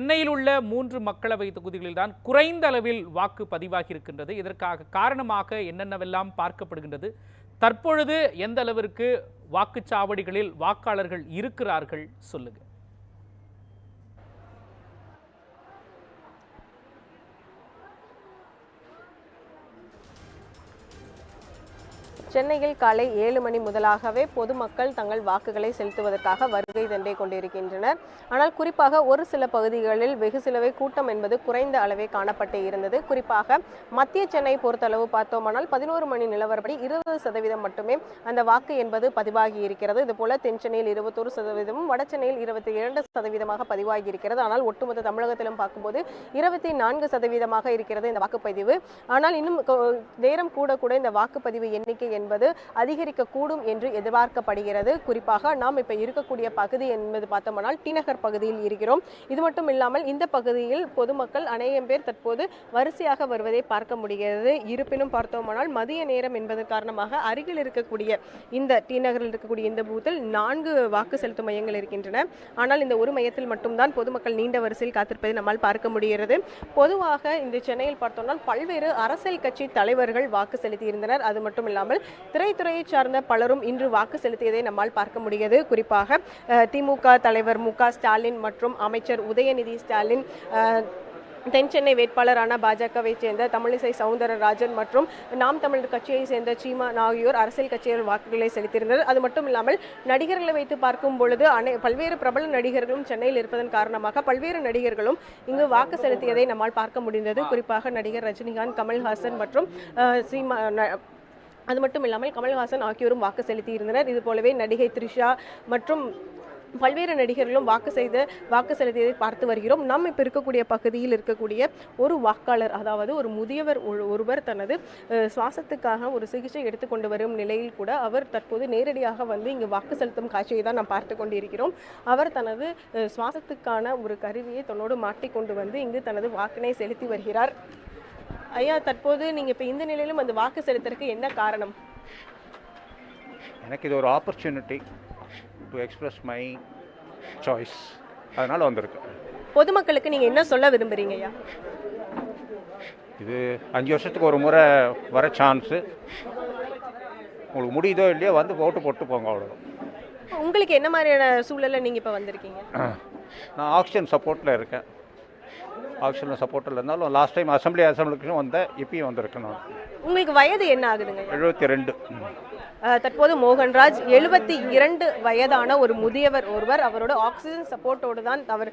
சென்னையில் உள்ள மூன்று மக்களவை தொகுதிகளில்தான் குறைந்த அளவில் வாக்கு பதிவாகி இருக்கின்றது இதற்காக காரணமாக என்னென்னவெல்லாம் பார்க்கப்படுகின்றது? தற்பொழுது எந்த அளவிற்கு வாக்குச்சாவடிகளில் வாக்காளர்கள் இருக்கிறார்கள்? சொல்லுங்க. சென்னையில் காலை ஏழு மணி முதலாகவே பொதுமக்கள் தங்கள் வாக்குகளை செலுத்துவதற்காக வருகை தண்டை கொண்டிருக்கின்றனர். ஆனால் குறிப்பாக ஒரு சில பகுதிகளில் வெகு சிலவே கூட்டம் என்பது குறைந்த அளவே காணப்பட்டு இருந்தது. குறிப்பாக மத்திய சென்னை பொறுத்தளவு பார்த்தோமானால் பதினோரு மணி நிலவரப்படி இருபது சதவீதம் மட்டுமே அந்த வாக்கு என்பது பதிவாகி இருக்கிறது. இதுபோல தென் சென்னையில் இருபத்தொரு சதவீதமும் வட சென்னையில் இருபத்தி இரண்டு சதவீதமாக பதிவாகி இருக்கிறது. ஆனால் ஒட்டுமொத்த தமிழகத்திலும் பார்க்கும்போது இருபத்தி நான்கு சதவீதமாக இருக்கிறது இந்த வாக்குப்பதிவு. ஆனால் இன்னும் நேரம் கூட கூட இந்த வாக்குப்பதிவு எண்ணிக்கை என்பது அதிகரிக்கக்கூடும் என்று எதிர்பார்க்கப்படுகிறது. குறிப்பாக நாம் இப்போ இருக்கக்கூடிய பகுதி என்பது பார்த்தோம்னால் டி நகர் பகுதியில் இருக்கிறோம். இது மட்டும் இல்லாமல் இந்த பகுதியில் பொதுமக்கள் அநேகம் பேர் தற்போது வரிசையாக வருவதை பார்க்க முடிகிறது. இருப்பினும் பார்த்தோமானால் மதிய நேரம் என்பது காரணமாக அருகில் இருக்கக்கூடிய இந்த டி நகரில் இருக்கக்கூடிய இந்த பூத்தில் நான்கு வாக்கு செலுத்தும் மையங்கள் இருக்கின்றன. ஆனால் இந்த ஒரு மையத்தில் மட்டும்தான் பொதுமக்கள் நீண்ட வரிசையில் காத்திருப்பதை நம்மால் பார்க்க முடிகிறது. பொதுவாக இந்த சென்னையில் பார்த்தோம்னால் பல்வேறு அரசியல் கட்சி தலைவர்கள் வாக்கு செலுத்தியிருந்தனர். அது மட்டும் இல்லாமல் திரைத்துறையை சார்ந்த பலரும் இன்று வாக்கு செலுத்தியதை நம்மால் பார்க்க முடிகிறது. குறிப்பாக திமுக தலைவர் மு க ஸ்டாலின் மற்றும் அமைச்சர் உதயநிதி ஸ்டாலின் தென் சென்னை வேட்பாளரான பாஜகவை சேர்ந்த தமிழிசை சவுந்தரராஜன் மற்றும் நாம் தமிழர் கட்சியை சேர்ந்த சீமான் ஆகியோர் அரசியல் கட்சிகள் வாக்குகளை செலுத்தியிருந்தது அது மட்டும் இல்லாமல் நடிகர்களை வைத்து பார்க்கும் பொழுது அனை பல்வேறு பிரபல நடிகர்களும் சென்னையில் இருப்பதன் காரணமாக பல்வேறு நடிகர்களும் இங்கு வாக்கு செலுத்தியதை நம்மால் பார்க்க முடிந்தது. குறிப்பாக நடிகர் ரஜினிகாந்த் கமல்ஹாசன் மற்றும் சீமா ந- அது மட்டும் இல்லாமல் கமல்ஹாசன் ஆகியோரும் வாக்கு செலுத்தியிருந்தனர். இது போலவே நடிகை த்ரிஷா மற்றும் பல்வேறு நடிகர்களும் வாக்கு செய்து வாக்கு செலுத்தியதை பார்த்து வருகிறோம். நாம் இப்போ இருக்கக்கூடிய பகுதியில் இருக்கக்கூடிய ஒரு வாக்காளர் அதாவது ஒரு முதியவர் ஒரு- ஒருவர் தனது சுவாசத்துக்காக ஒரு சிகிச்சை எடுத்துக்கொண்டு வரும் நிலையில் கூட அவர் தற்போது நேரடியாக வந்து இங்கு வாக்கு செலுத்தும் காட்சியை தான் நாம் பார்த்து கொண்டிருக்கிறோம். அவர் தனது சுவாசத்துக்கான ஒரு கருவியை தன்னோடு மாட்டிக்கொண்டு வந்து இங்கு தனது வாக்கினை செலுத்தி வருகிறார். ஐயா தற்போது நீங்க இப்ப இந்த நிலையிலும் அந்த வாக்கு செலுத்துறதுக்கு என்ன காரணம்? எனக்கு இது ஒரு opportunity to express my choice அதனால் வந்திருக்கேன் பொதுமக்களுக்கு நீங்க என்ன சொல்ல விரும்புறீங்க ஐயா? இது அஞ்சு வருஷத்துக்கு ஒரு முறை வர சான்ஸு உங்களுக்கு முடியுதோ இல்லையோ வந்து ஓட்டு போட்டு போங்க அவ்வளோ உங்களுக்கு என்ன மாதிரியான சூழல்ல நீங்க இப்ப வந்திருக்கீங்க? நான் ஆக்ஷன் சப்போர்ட்டில் இருக்கேன். ஆக்ஷனில் சப்போர்ட்டில் இருந்தாலும் லாஸ்ட் டைம் அசம்பிளி அசம்பிளிக்கும் வந்தேன் இப்பயும் வந்திருக்கேன் நான் உங்களுக்கு வயது என்ன ஆகுதுங்க? எழுபத்தி ரெண்டு. தற்போது மோகன்ராஜ் எழுபத்தி இரண்டு வயதான ஒரு முதியவர் ஒருவர் அவரோட ஆக்சிஜன் சப்போர்ட்டோடு தான் அவர்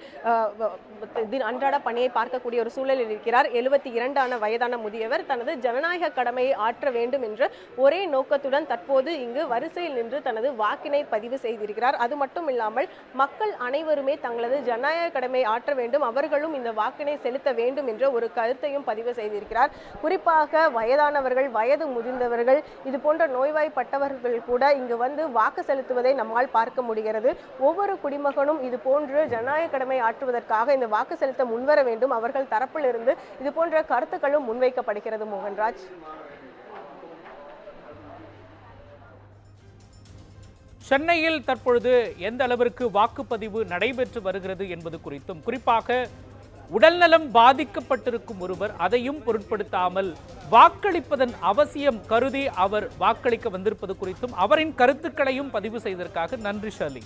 அன்றாட பணியை பார்க்கக்கூடிய ஒரு சூழலில் இருக்கிறார். எழுபத்தி இரண்டான வயதான முதியவர் தனது ஜனநாயக கடமையை ஆற்ற வேண்டும் என்ற ஒரே நோக்கத்துடன் தற்போது இங்கு வரிசையில் நின்று தனது வாக்கினை பதிவு செய்திருக்கிறார். அது மட்டும் இல்லாமல் மக்கள் அனைவருமே தங்களது ஜனநாயக கடமையை ஆற்ற வேண்டும். அவர்களும் இந்த வாக்கினை செலுத்த வேண்டும் என்ற ஒரு கருத்தையும் பதிவு செய்திருக்கிறார். குறிப்பாக வயதானவர்கள் வயது முதிர்ந்தவர்கள் இது போன்ற நோய்வாய்ப்பட்டவர்கள் கூட இங்கு வந்து வாக்கு செலுத்துவதை நம்மால் பார்க்க முடிகிறது. ஒவ்வொரு குடிமகனும் இது போன்று ஜனநாயக கடமை ஆற்றுவதற்காக இந்த வாக்கு செலுத்த முன்வர வேண்டும். அவர்கள் தரப்பிலிருந்து இது போன்ற கருத்துக்களும் முன்வைக்கப்படுகிறது மோகன்ராஜ். சென்னையில் தற்பொழுது எந்த அளவிற்கு வாக்குப்பதிவு நடைபெற்று வருகிறது என்பது குறித்தும் குறிப்பாக உடல்நலம் பாதிக்கப்பட்டிருக்கும் ஒருவர் அதையும் பொருட்படுத்தாமல் வாக்களிப்பதன் அவசியம் கருதி அவர் வாக்களிக்க வந்திருப்பது குறித்தும் அவரின் கருத்துக்களையும் பதிவு செய்ததற்காக நன்றி ஷர்லி